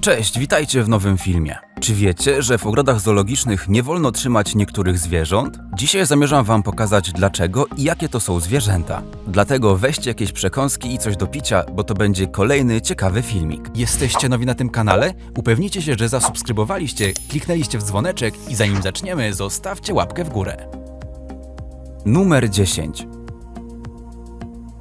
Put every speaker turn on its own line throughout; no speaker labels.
Cześć, witajcie w nowym filmie. Czy wiecie, że w ogrodach zoologicznych nie wolno trzymać niektórych zwierząt? Dzisiaj zamierzam wam pokazać dlaczego i jakie to są zwierzęta. Dlatego weźcie jakieś przekąski i coś do picia, bo to będzie kolejny ciekawy filmik. Jesteście nowi na tym kanale? Upewnijcie się, że zasubskrybowaliście, kliknęliście w dzwoneczek i zanim zaczniemy, zostawcie łapkę w górę. Numer 10.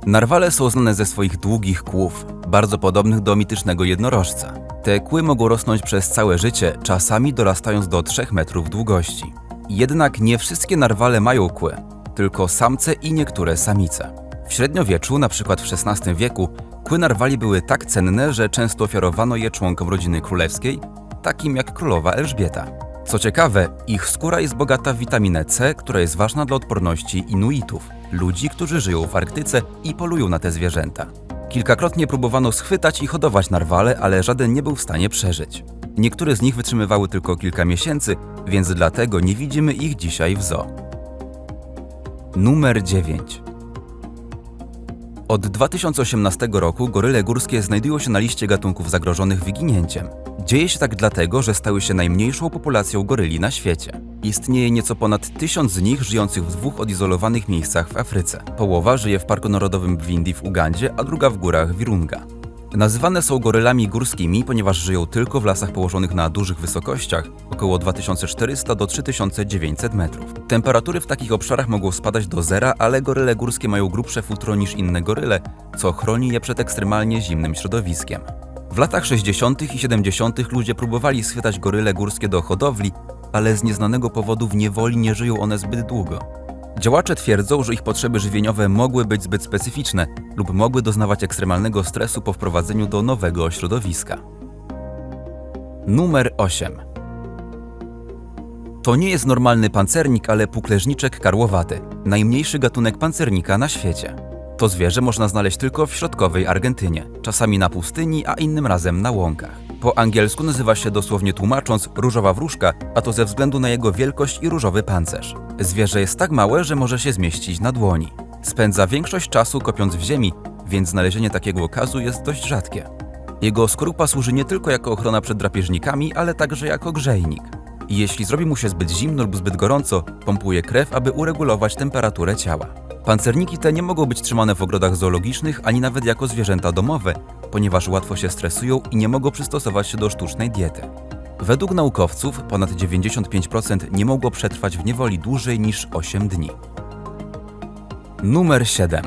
Narwale są znane ze swoich długich kłów, bardzo podobnych do mitycznego jednorożca. Te kły mogą rosnąć przez całe życie, czasami dorastając do 3 metrów długości. Jednak nie wszystkie narwale mają kły, tylko samce i niektóre samice. W średniowieczu, przykład w XVI wieku, kły narwali były tak cenne, że często ofiarowano je członkom rodziny królewskiej, takim jak królowa Elżbieta. Co ciekawe, ich skóra jest bogata w witaminę C, która jest ważna dla odporności Inuitów, ludzi, którzy żyją w Arktyce i polują na te zwierzęta. Kilkakrotnie próbowano schwytać i hodować narwale, ale żaden nie był w stanie przeżyć. Niektóre z nich wytrzymywały tylko kilka miesięcy, więc dlatego nie widzimy ich dzisiaj w zoo. Numer 9. Od 2018 roku goryle górskie znajdują się na liście gatunków zagrożonych wyginięciem. Dzieje się tak dlatego, że stały się najmniejszą populacją goryli na świecie. Istnieje nieco ponad tysiąc z nich żyjących w dwóch odizolowanych miejscach w Afryce. Połowa żyje w Parku Narodowym w Windi w Ugandzie, a druga w górach Virunga. Nazywane są gorylami górskimi, ponieważ żyją tylko w lasach położonych na dużych wysokościach, około 2400 do 3900 metrów. Temperatury w takich obszarach mogą spadać do zera, ale goryle górskie mają grubsze futro niż inne goryle, co chroni je przed ekstremalnie zimnym środowiskiem. W latach 60. i 70. ludzie próbowali schwytać goryle górskie do hodowli, ale z nieznanego powodu w niewoli nie żyją one zbyt długo. Działacze twierdzą, że ich potrzeby żywieniowe mogły być zbyt specyficzne lub mogły doznawać ekstremalnego stresu po wprowadzeniu do nowego środowiska. Numer 8. To nie jest normalny pancernik, ale pukleżniczek karłowaty, najmniejszy gatunek pancernika na świecie. To zwierzę można znaleźć tylko w środkowej Argentynie, czasami na pustyni, a innym razem na łąkach. Po angielsku nazywa się dosłownie tłumacząc różowa wróżka, a to ze względu na jego wielkość i różowy pancerz. Zwierzę jest tak małe, że może się zmieścić na dłoni. Spędza większość czasu kopiąc w ziemi, więc znalezienie takiego okazu jest dość rzadkie. Jego skorupa służy nie tylko jako ochrona przed drapieżnikami, ale także jako grzejnik. Jeśli zrobi mu się zbyt zimno lub zbyt gorąco, pompuje krew, aby uregulować temperaturę ciała. Pancerniki te nie mogą być trzymane w ogrodach zoologicznych ani nawet jako zwierzęta domowe, ponieważ łatwo się stresują i nie mogą przystosować się do sztucznej diety. Według naukowców ponad 95% nie mogło przetrwać w niewoli dłużej niż 8 dni. Numer 7.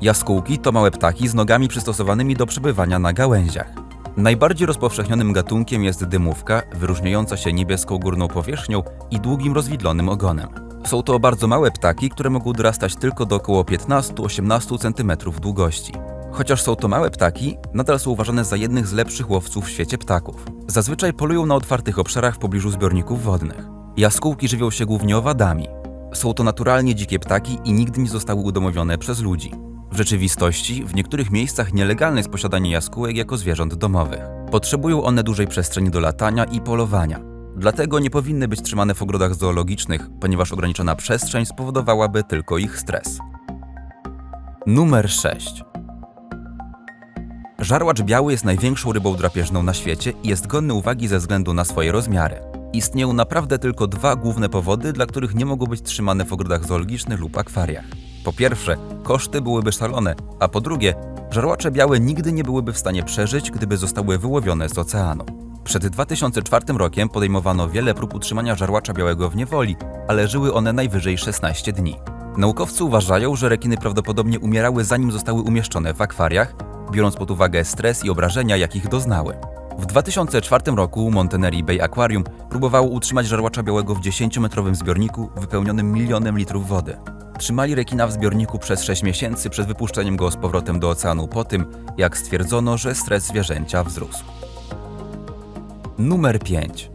Jaskółki to małe ptaki z nogami przystosowanymi do przebywania na gałęziach. Najbardziej rozpowszechnionym gatunkiem jest dymówka, wyróżniająca się niebieską górną powierzchnią i długim rozwidlonym ogonem. Są to bardzo małe ptaki, które mogą dorastać tylko do około 15-18 cm długości. Chociaż są to małe ptaki, nadal są uważane za jednych z lepszych łowców w świecie ptaków. Zazwyczaj polują na otwartych obszarach w pobliżu zbiorników wodnych. Jaskółki żywią się głównie owadami. Są to naturalnie dzikie ptaki i nigdy nie zostały udomowione przez ludzi. W rzeczywistości, w niektórych miejscach nielegalne jest posiadanie jaskółek jako zwierząt domowych. Potrzebują one dużej przestrzeni do latania i polowania. Dlatego nie powinny być trzymane w ogrodach zoologicznych, ponieważ ograniczona przestrzeń spowodowałaby tylko ich stres. Numer 6. Żarłacz biały jest największą rybą drapieżną na świecie i jest godny uwagi ze względu na swoje rozmiary. Istnieją naprawdę tylko dwa główne powody, dla których nie mogą być trzymane w ogrodach zoologicznych lub akwariach. Po pierwsze, koszty byłyby szalone, a po drugie, żarłacze białe nigdy nie byłyby w stanie przeżyć, gdyby zostały wyłowione z oceanu. Przed 2004 rokiem podejmowano wiele prób utrzymania żarłacza białego w niewoli, ale żyły one najwyżej 16 dni. Naukowcy uważają, że rekiny prawdopodobnie umierały zanim zostały umieszczone w akwariach, biorąc pod uwagę stres i obrażenia, jakich doznały. W 2004 roku Montaneri Bay Aquarium próbowało utrzymać żarłacza białego w 10-metrowym zbiorniku wypełnionym milionem litrów wody. Trzymali rekina w zbiorniku przez 6 miesięcy przed wypuszczeniem go z powrotem do oceanu po tym, jak stwierdzono, że stres zwierzęcia wzrósł. Numer 5.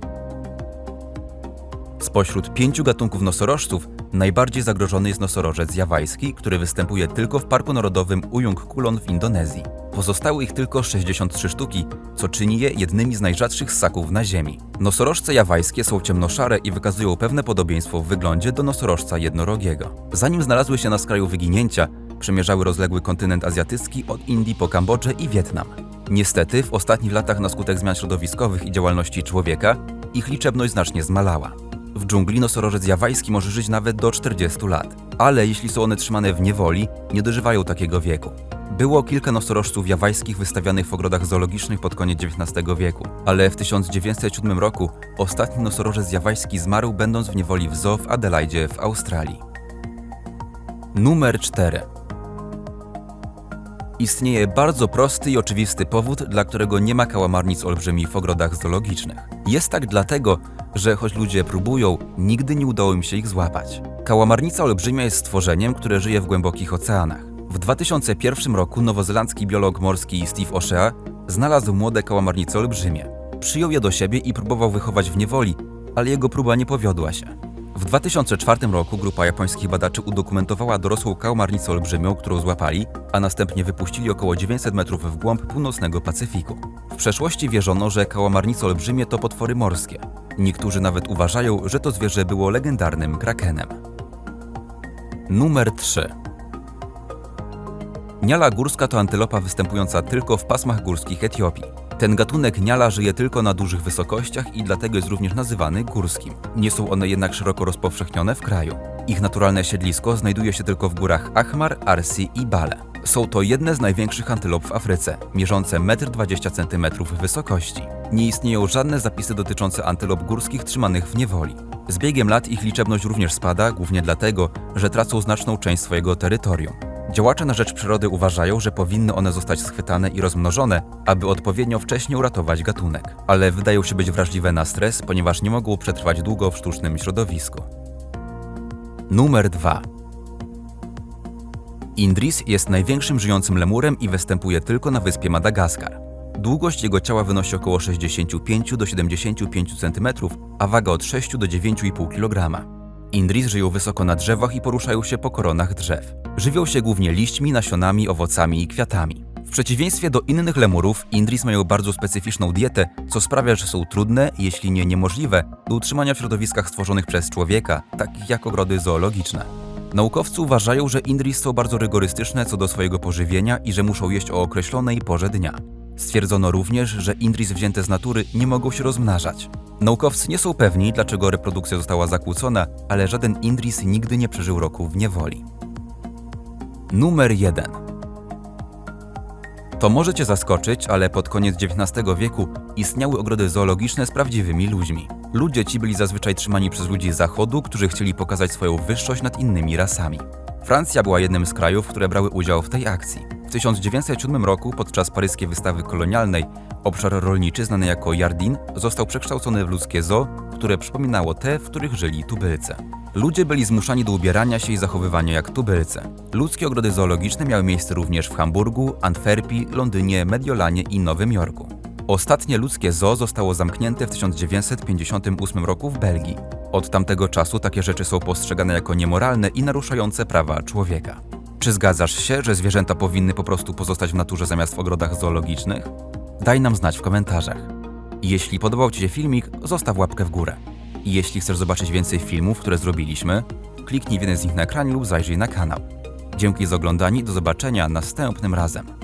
Spośród pięciu gatunków nosorożców najbardziej zagrożony jest nosorożec jawajski, który występuje tylko w Parku Narodowym Ujung Kulon w Indonezji. Pozostały ich tylko 63 sztuki, co czyni je jednymi z najrzadszych ssaków na Ziemi. Nosorożce jawajskie są ciemnoszare i wykazują pewne podobieństwo w wyglądzie do nosorożca jednorogiego. Zanim znalazły się na skraju wyginięcia, Przemierzały rozległy kontynent azjatycki od Indii po Kambodżę i Wietnam. Niestety, w ostatnich latach na skutek zmian środowiskowych i działalności człowieka ich liczebność znacznie zmalała. W dżungli nosorożec jawajski może żyć nawet do 40 lat, ale jeśli są one trzymane w niewoli, nie dożywają takiego wieku. Było kilka nosorożców jawajskich wystawianych w ogrodach zoologicznych pod koniec XIX wieku, ale w 1907 roku ostatni nosorożec jawajski zmarł będąc w niewoli w zoo w Adelaide w Australii. Numer 4. Istnieje bardzo prosty i oczywisty powód, dla którego nie ma kałamarnic olbrzymich w ogrodach zoologicznych. Jest tak dlatego, że choć ludzie próbują, nigdy nie udało im się ich złapać. Kałamarnica olbrzymia jest stworzeniem, które żyje w głębokich oceanach. W 2001 roku nowozelandzki biolog morski Steve O'Shea znalazł młode kałamarnice olbrzymie. Przyjął je do siebie i próbował wychować w niewoli, ale jego próba nie powiodła się. W 2004 roku grupa japońskich badaczy udokumentowała dorosłą kałamarnicę olbrzymią, którą złapali, a następnie wypuścili około 900 metrów w głąb północnego Pacyfiku. W przeszłości wierzono, że kałamarnice olbrzymie to potwory morskie. Niektórzy nawet uważają, że to zwierzę było legendarnym krakenem. Numer 3. Niala górska to antylopa występująca tylko w pasmach górskich Etiopii. Ten gatunek niala żyje tylko na dużych wysokościach i dlatego jest również nazywany górskim. Nie są one jednak szeroko rozpowszechnione w kraju. Ich naturalne siedlisko znajduje się tylko w górach Achmar, Arsi i Bale. Są to jedne z największych antylop w Afryce, mierzące 1,20 cm wysokości. Nie istnieją żadne zapisy dotyczące antylop górskich trzymanych w niewoli. Z biegiem lat ich liczebność również spada, głównie dlatego, że tracą znaczną część swojego terytorium. Działacze na rzecz przyrody uważają, że powinny one zostać schwytane i rozmnożone, aby odpowiednio wcześnie uratować gatunek. Ale wydają się być wrażliwe na stres, ponieważ nie mogą przetrwać długo w sztucznym środowisku. Numer 2. Indris jest największym żyjącym lemurem i występuje tylko na wyspie Madagaskar. Długość jego ciała wynosi około 65 do 75 cm, a waga od 6 do 9,5 kg. Indris żyją wysoko na drzewach i poruszają się po koronach drzew. Żywią się głównie liśćmi, nasionami, owocami i kwiatami. W przeciwieństwie do innych lemurów, Indris mają bardzo specyficzną dietę, co sprawia, że są trudne, jeśli nie niemożliwe, do utrzymania w środowiskach stworzonych przez człowieka, takich jak ogrody zoologiczne. Naukowcy uważają, że Indris są bardzo rygorystyczne co do swojego pożywienia i że muszą jeść o określonej porze dnia. Stwierdzono również, że Indris wzięte z natury nie mogą się rozmnażać. Naukowcy nie są pewni, dlaczego reprodukcja została zakłócona, ale żaden Indris nigdy nie przeżył roku w niewoli. Numer 1. To może Cię zaskoczyć, ale pod koniec XIX wieku istniały ogrody zoologiczne z prawdziwymi ludźmi. Ludzie ci byli zazwyczaj trzymani przez ludzi z zachodu, którzy chcieli pokazać swoją wyższość nad innymi rasami. Francja była jednym z krajów, które brały udział w tej akcji. W 1907 roku podczas paryskiej wystawy kolonialnej obszar rolniczy znany jako Jardin został przekształcony w ludzkie zoo, które przypominało te, w których żyli tubylce. Ludzie byli zmuszani do ubierania się i zachowywania jak tubylce. Ludzkie ogrody zoologiczne miały miejsce również w Hamburgu, Antwerpii, Londynie, Mediolanie i Nowym Jorku. Ostatnie ludzkie zoo zostało zamknięte w 1958 roku w Belgii. Od tamtego czasu takie rzeczy są postrzegane jako niemoralne i naruszające prawa człowieka. Czy zgadzasz się, że zwierzęta powinny po prostu pozostać w naturze zamiast w ogrodach zoologicznych? Daj nam znać w komentarzach. Jeśli podobał Ci się filmik, zostaw łapkę w górę. Jeśli chcesz zobaczyć więcej filmów, które zrobiliśmy, kliknij w jeden z nich na ekranie lub zajrzyj na kanał. Dzięki za oglądanie do zobaczenia następnym razem.